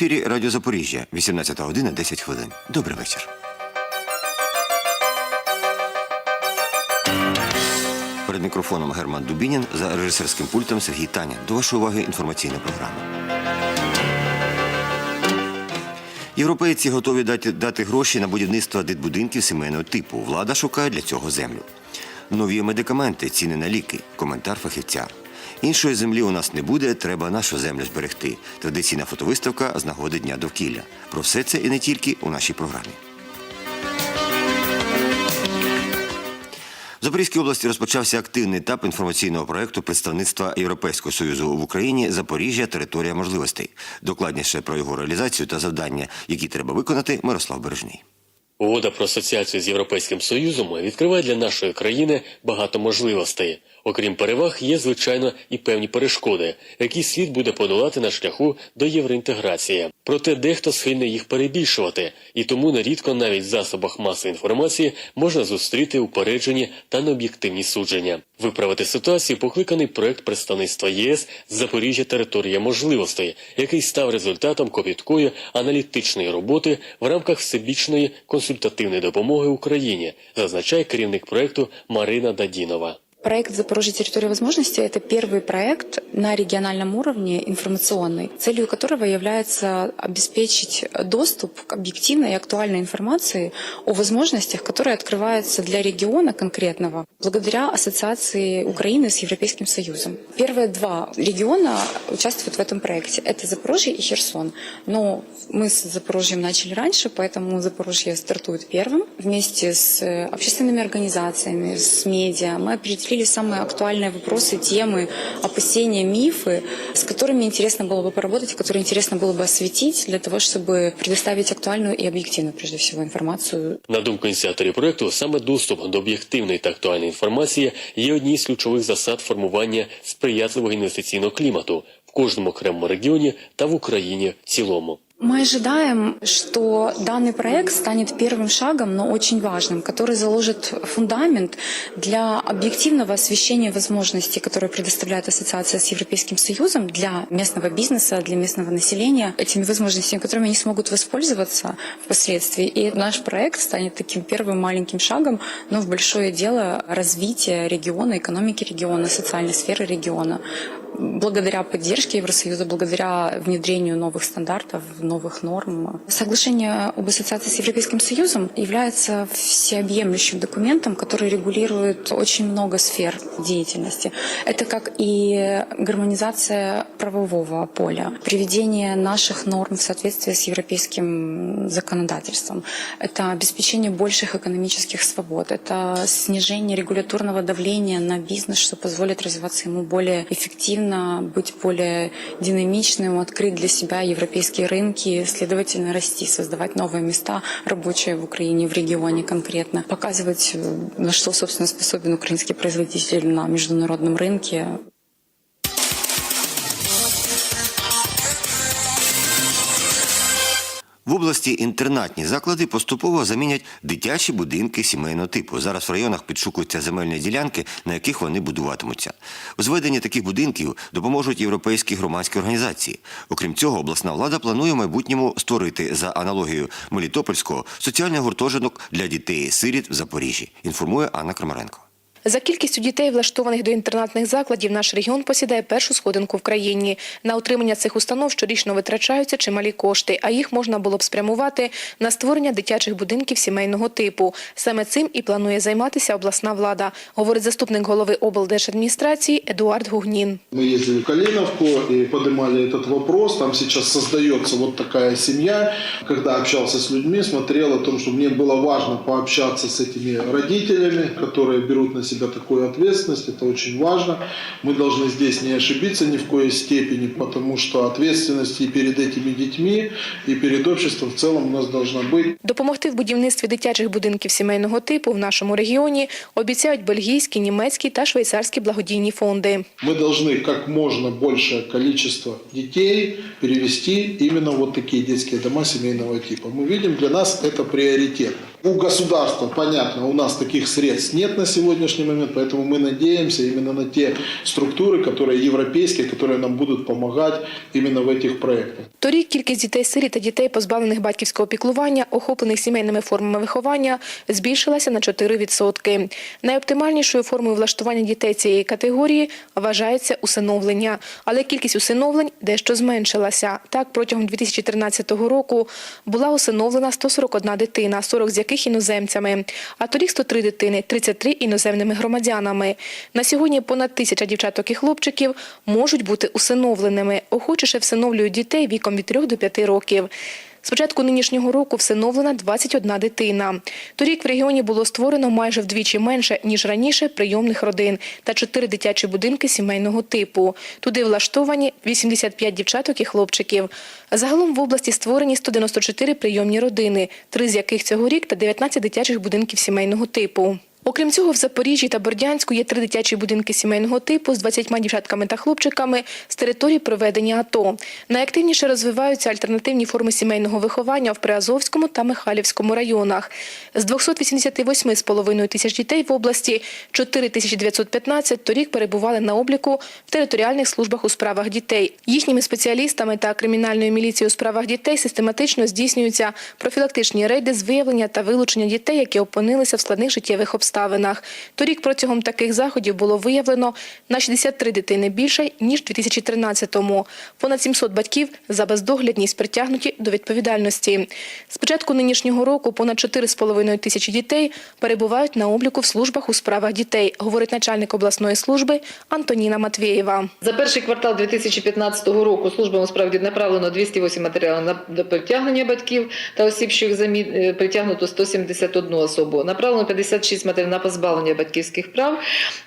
ефірі Радіо Запоріжжя, 18 година 10 хвилин. Добрий вечір. Перед мікрофоном Герман Дубінін за режисерським пультом Сергій Таня. До вашої уваги інформаційна програма. Європейці готові дати, дати гроші на будівництво дитбудинків сімейного типу. Влада шукає для цього землю. Нові медикаменти, ціни на ліки, коментар фахівця. Іншої землі у нас не буде, треба нашу землю зберегти. Традиційна фотовиставка з нагоди Дня довкілля. Про все це і не тільки у нашій програмі. В Запорізькій області розпочався активний етап інформаційного проєкту представництва Європейського союзу в Україні Запоріжжя територія можливостей. Докладніше про його реалізацію та завдання, які треба виконати, Мирослав Бережний. Угода про асоціацію з Європейським Союзом відкриває для нашої країни багато можливостей. Окрім переваг, є звичайно і певні перешкоди, які слід буде подолати на шляху до євроінтеграції. Проте дехто схильний їх перебільшувати, і тому нерідко навіть в засобах масової інформації можна зустріти упереджені та необ'єктивні судження. Виправити ситуацію покликаний проект представництва ЄС Запоріжжя територія можливостей, який став результатом копіткої аналітичної роботи в рамках всебічної консультативної допомоги Україні, зазначає керівник проекту Марина Дадінова. Проект «Запорожье. Территория возможностей» — это первый проект на региональном уровне информационный, целью которого является обеспечить доступ к объективной и актуальной информации о возможностях, которые открываются для региона конкретного благодаря ассоциации Украины с Европейским Союзом. Первые два региона участвуют в этом проекте. Это Запорожье и Херсон. Но мы с Запорожьем начали раньше, поэтому Запорожье стартует первым. Вместе с общественными организациями, с медиа мы определили самые актуальные вопросы, темы, опасения, мифы, с которыми интересно было бы поработать, которые интересно было бы осветить для того, чтобы предоставить актуальную и объективную, прежде всего, информацию На думку ініціаторів проекту, саме доступ до об'єктивної та актуальної інформації є однією з ключових засад формування сприятливого інвестиційного клімату в кожному окремому регіоні та в Україні в цілому. Мы ожидаем, что данный проект станет первым шагом, но очень важным, который заложит фундамент для объективного освещения возможностей, которые предоставляет Ассоциация с Европейским Союзом для местного бизнеса, для местного населения, этими возможностями, которыми они смогут воспользоваться впоследствии. И наш проект станет таким первым маленьким шагом, но в большое дело развития региона, экономики региона, социальной сферы региона Благодаря поддержке Евросоюза, благодаря внедрению новых стандартов, новых норм. Соглашение об ассоциации с Европейским Союзом является всеобъемлющим документом, который регулирует очень много сфер деятельности. Это как и гармонизация правового поля, приведение наших норм в соответствие с европейским законодательством, это обеспечение больших экономических свобод, это снижение регуляторного давления на бизнес, что позволит развиваться ему более эффективно, быть более динамичным, открыть для себя европейские рынки, следовательно, расти, создавать новые места рабочие в Украине, в регионе конкретно, показывать, э, на что, собственно, способен украинский производитель на международном рынке. В області інтернатні заклади поступово замінять дитячі будинки сімейного типу. Зараз в районах підшукуються земельні ділянки, на яких вони будуватимуться. У зведенні таких будинків допоможуть європейські громадські організації. Окрім цього, обласна влада планує в майбутньому створити за аналогією Мелітопольського соціальний гуртожиток для дітей-сиріт в Запоріжжі. Інформує Анна Крамаренко. За кількістю дітей, влаштованих до інтернатних закладів, наш регіон посідає першу сходинку в країні. На утримання цих установ щорічно витрачаються чималі кошти, а їх можна було б спрямувати на створення дитячих будинків сімейного типу. Саме цим і планує займатися обласна влада, говорить заступник голови облдержадміністрації Едуард Гугнін. Мы ездили в Калиновку и поднимали этот вопрос. Там сейчас создается вот такая семья. Когда общался с людьми, смотрел о том, что мне было важно пообщаться с этими родителями, которые берут на себя такую ответственность. Это очень важно. Мы должны здесь не ошибиться ни в коей степени, потому что ответственность и перед этими детьми, и перед обществом в целом у нас должна быть. Допомогти в будівництві дитячих будинків сімейного типу в нашому регіоні обіцяють бельгійські, німецькі та швейцарські благодійні фонди. Мы должны как можно большее количество детей перевести именно вот такие детские дома семейного типа. Мы видим, для нас это приоритетно. У государства, понятно, у нас таких средств нет на сегодняшний момент, поэтому мы надеемся именно на те структуры, которые европейские, которые нам будут помогать именно в этих проектах. Торік кількість дітей-сиріт та дітей, позбавлених батьківського піклування, охоплених сімейними формами виховання, збільшилася на 4%. Найоптимальнішою формою влаштування дітей цієї категорії вважається усиновлення. Але кількість усиновлень дещо зменшилася. Так, протягом 2013 року була усиновлена 141 дитина, 40 з яких іноземцями. А торік 103 дитини, 33 іноземними громадянами. На сьогодні понад тисяча дівчаток і хлопчиків можуть бути усиновленими. Охочіше всиновлюють дітей віком від 3 до 5 років. З початку нинішнього року всиновлена 21 дитина. Торік в регіоні було створено майже вдвічі менше, ніж раніше, прийомних родин та 4 дитячі будинки сімейного типу. Туди влаштовані 85 дівчаток і хлопчиків. Загалом в області створені 194 прийомні родини, три з яких цьогорік та 19 дитячих будинків сімейного типу. Окрім цього, в Запоріжжі та Бердянську є три дитячі будинки сімейного типу з 20 дівчатками та хлопчиками з території проведення АТО. Найактивніше розвиваються альтернативні форми сімейного виховання в Приазовському та Михайлівському районах. З 288,5 тисяч дітей в області 4915 торік перебували на обліку в територіальних службах у справах дітей. Їхніми спеціалістами та кримінальною міліцією у справах дітей систематично здійснюються профілактичні рейди з виявлення та вилучення дітей, які опинилися в складних життєвих обставинах. Торік протягом таких заходів було виявлено на 63 дитини більше, ніж 2013-му. Понад 700 батьків за бездоглядність притягнуті до відповідальності. З початку нинішнього року понад 4,5 тисячі дітей перебувають на обліку в службах у справах дітей, говорить начальник обласної служби Антоніна Матвєєва. За перший квартал 2015 року службами справді направлено 208 матеріалів на притягнення батьків та осіб, що їх замі... е, притягнуто 171 особу. Направлено 56 матеріалів на позбавлення батьківських прав.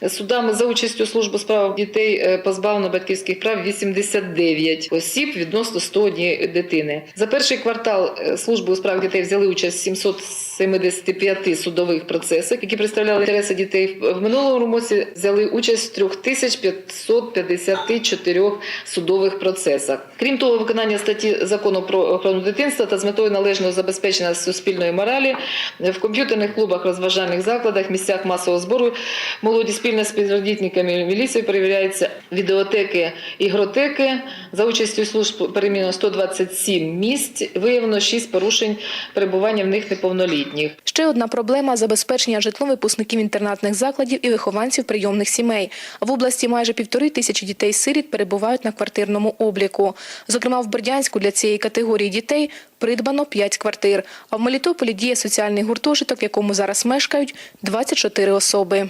Судами за участю служби у справах дітей е, позбавлено батьківських прав 89 осіб відносно 101 дитини. За перший квартал е, служби у справах дітей взяли участь 775 судових процесах, які представляли інтереси дітей. В минулому році взяли участь в 3554 судових процесах. Крім того, виконання статті закону про охорону дитинства та з метою належного забезпечення суспільної моралі в комп'ютерних клубах, розважальних закладах, місцях масового збору молоді спільно з співробітниками міліції перевіряються відеотеки, ігротеки. За участю служб переміну 127 місць. Виявлено 6 порушень перебування в них неповнолітніх. Ще одна проблема – забезпечення житлом випускників інтернатних закладів і вихованців прийомних сімей. В області майже півтори тисячі дітей-сиріт перебувають на квартирному обліку. Зокрема, в Бердянську для цієї категорії дітей придбано 5 квартир. А в Мелітополі діє соціальний гуртожиток, в якому зараз мешкають 24 особи.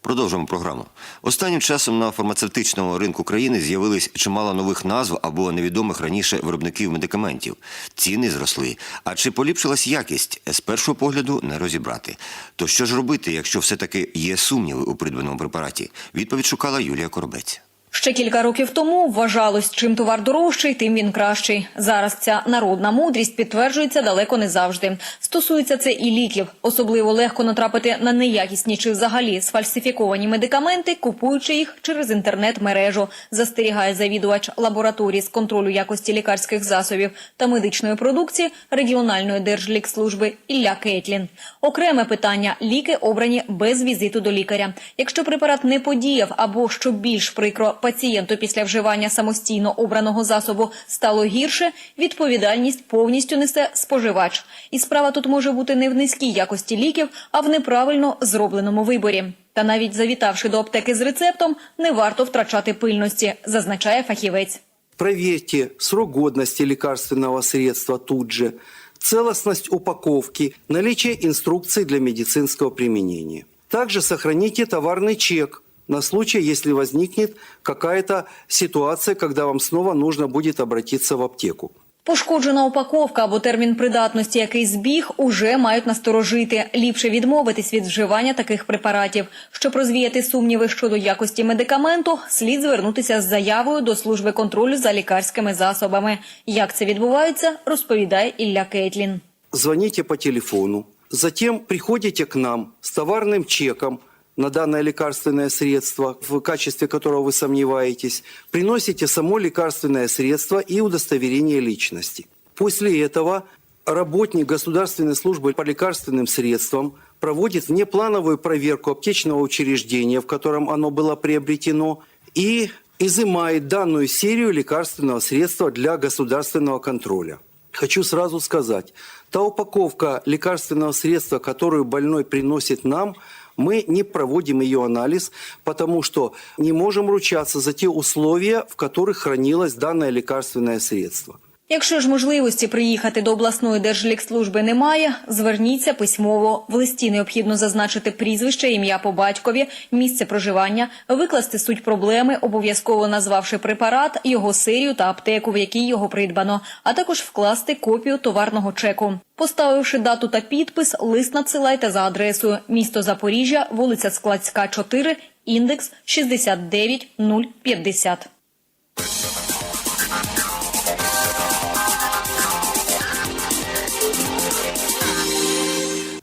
Продовжуємо програму. Останнім часом на фармацевтичному ринку країни з'явились чимало нових назв або невідомих раніше виробників медикаментів. Ціни зросли. А чи поліпшилась якість? З першого погляду не розібрати. То що ж робити, якщо все-таки є сумніви у придбаному препараті? Відповідь шукала Юлія Коробець. Ще кілька років тому вважалось, чим товар дорожчий, тим він кращий. Зараз ця народна мудрість підтверджується далеко не завжди. Стосується це і ліків. Особливо легко натрапити на неякісні чи взагалі сфальсифіковані медикаменти, купуючи їх через інтернет-мережу. Застерігає завідувач лабораторії з контролю якості лікарських засобів та медичної продукції регіональної держлікслужби Ілля Кейтлін. Окреме питання: ліки обрані без візиту до лікаря. Якщо препарат не подіяв або що більш прикро пацієнту після вживання самостійно обраного засобу стало гірше, відповідальність повністю несе споживач. І справа тут може бути не в низькій якості ліків, а в неправильно зробленому виборі. Та навіть завітавши до аптеки з рецептом, не варто втрачати пильності, зазначає фахівець. Проверьте срок годности лекарственного средства тут же, целостность упаковки, наличие инструкций для медицинского применения. Также сохраните товарный чек на случай, если возникнет какая-то ситуация, когда вам снова нужно будет обратиться в аптеку. Пошкоджена упаковка або термін придатності, який збіг, уже мають насторожити. Ліпше відмовитись від вживання таких препаратів. Щоб розвіяти сумніви щодо якості медикаменту, слід звернутися з заявою до служби контролю за лікарськими засобами. Як це відбувається, розповідає Ілля Кейтлін. Звоните по телефону, затем приходите к нам с товарным чеком, на данное лекарственное средство, в качестве которого вы сомневаетесь, приносите само лекарственное средство и удостоверение личности. После этого работник Государственной службы по лекарственным средствам проводит внеплановую проверку аптечного учреждения, в котором оно было приобретено, и изымает данную серию лекарственного средства для государственного контроля. Хочу сразу сказать, та упаковка лекарственного средства, которую больной приносит нам, мы не проводим ее анализ, потому что не можем ручаться за те условия, в которых хранилось данное лекарственное средство. Якщо ж можливості приїхати до обласної держлікслужби немає, зверніться письмово. В листі необхідно зазначити прізвище, ім'я по батькові, місце проживання, викласти суть проблеми, обов'язково назвавши препарат, його серію та аптеку, в якій його придбано, а також вкласти копію товарного чеку. Поставивши дату та підпис, лист надсилайте за адресою місто Запоріжжя, вулиця Складська, 4, індекс 69050.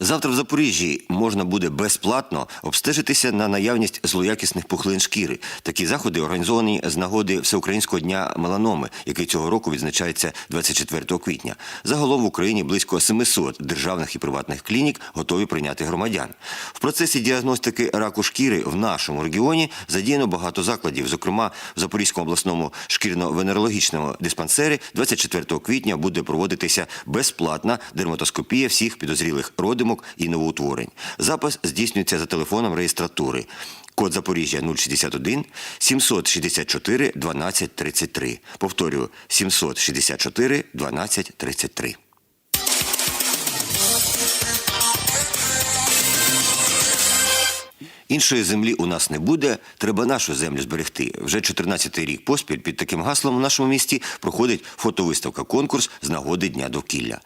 Завтра в Запоріжжі можна буде безплатно обстежитися на наявність злоякісних пухлин шкіри. Такі заходи організовані з нагоди Всеукраїнського дня меланоми, який цього року відзначається 24 квітня. Загалом в Україні близько 700 державних і приватних клінік готові прийняти громадян. В процесі діагностики раку шкіри в нашому регіоні задіяно багато закладів. Зокрема, в Запорізькому обласному шкірно-венерологічному диспансері 24 квітня буде проводитися безплатна дерматоскопія всіх підозрілих родимок і новоутворень. Запис здійснюється за телефоном реєстратури. Код Запоріжжя 061 764 12 33. Повторюю, 764 12 33. Іншої землі у нас не буде. Треба нашу землю зберегти. Вже 14-й рік поспіль під таким гаслом у нашому місті проходить фотовиставка конкурс з нагоди Дня довкілля.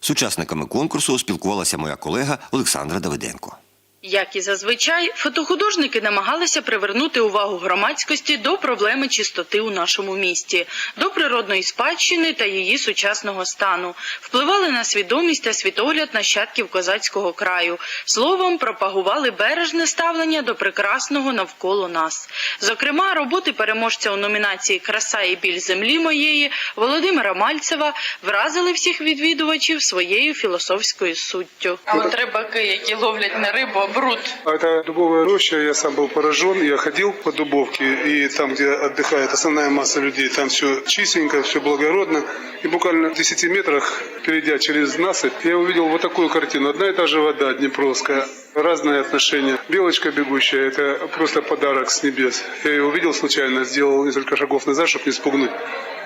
З учасниками конкурсу спілкувалася моя колега Олександра Давиденко. Як і зазвичай, фотохудожники намагалися привернути увагу громадськості до проблеми чистоти у нашому місті, до природної спадщини та її сучасного стану, впливали на свідомість та світогляд нащадків козацького краю. Словом, пропагували бережне ставлення до прекрасного навколо нас. Зокрема, роботи переможця у номінації Краса і біль землі моєї Володимира Мальцева вразили всіх відвідувачів своєю філософською суттю. А от рибаки, які ловлять не рибу, а бруд. А Это дубовая роща, я сам был поражен, я ходил по дубовке, и там, где отдыхает основная масса людей, там все чистенько, все благородно. И буквально в 10 метрах, перейдя через насыпь, я увидел вот такую картину. Одна и та же вода Днепровская, разные отношения. Белочка бегущая, это просто подарок с небес. Я ее увидел случайно, сделал несколько шагов назад, чтобы не спугнуть.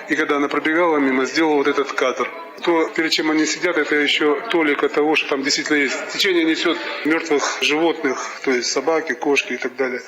И когда она пробегала мимо, сделал вот этот кадр. То, перед чем они сидят, это еще толика того, что там действительно есть. Течение несет мертвых животных, то есть собаки, кошки и так далее.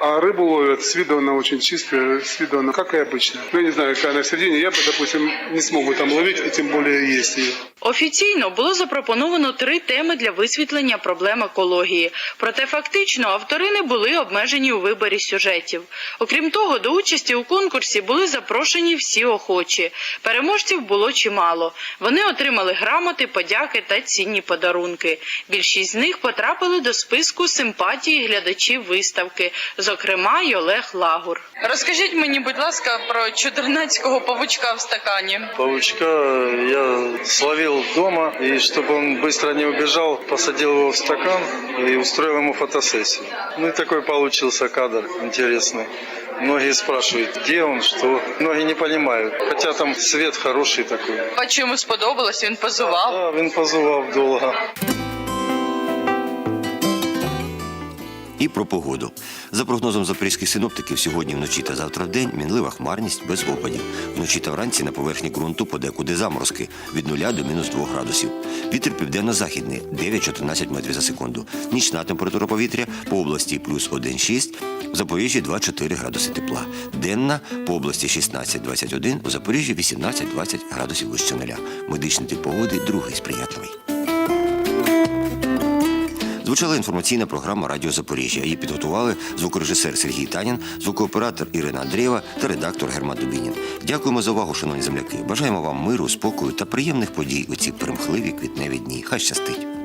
А рыбу ловят, с виду она очень чистая, с виду она как и обычно. Ну, я не знаю, какая она в середине, я бы, допустим, не смог бы там ловить, и тем более есть ее. Офіційно було запропоновано три теми для висвітлення проблем екології. Проте фактично автори не були обмежені у виборі сюжетів. Окрім того, до участі у конкурсі були запрошені всі охочі. Переможців було чимало. Вони отримали грамоти, подяки та цінні подарунки. Більшість з них потрапили до списку симпатії глядачів виставки, зокрема й Олег Лагур. Розкажіть мені, будь ласка, про чудернацького павучка в стакані. Паучка я словил дома, и чтобы он быстро не убежал, посадил его в стакан и устроил ему фотосессию. Ну и такой получился кадр интересный. Многие спрашивают, где он, что. Многие не понимают. Хотя там свет хороший такой. А чому сподобалось? Він позував. Да, він позував довго. І про погоду. За прогнозом запорізьких синоптиків, сьогодні вночі та завтра в день мінлива хмарність без опадів. Вночі та вранці на поверхні ґрунту подекуди заморозки від 0 до мінус 2 градусів. Вітер південно-західний 9-14 метрів за секунду. Нічна температура повітря по області плюс 1,6, в Запоріжжі 2-4 градуси тепла. Денна по області 16-21, у Запоріжжі 18-20 градусів вище нуля. Медичний тип погоди другий сприятливий. Звучала інформаційна програма Радіо Запоріжжя. Її підготували звукорежисер Сергій Танін, звукооператор Ірина Андрієва та редактор Герман Дубінін. Дякуємо за увагу, шановні земляки. Бажаємо вам миру, спокою та приємних подій у ці примхливі квітневі дні. Хай щастить!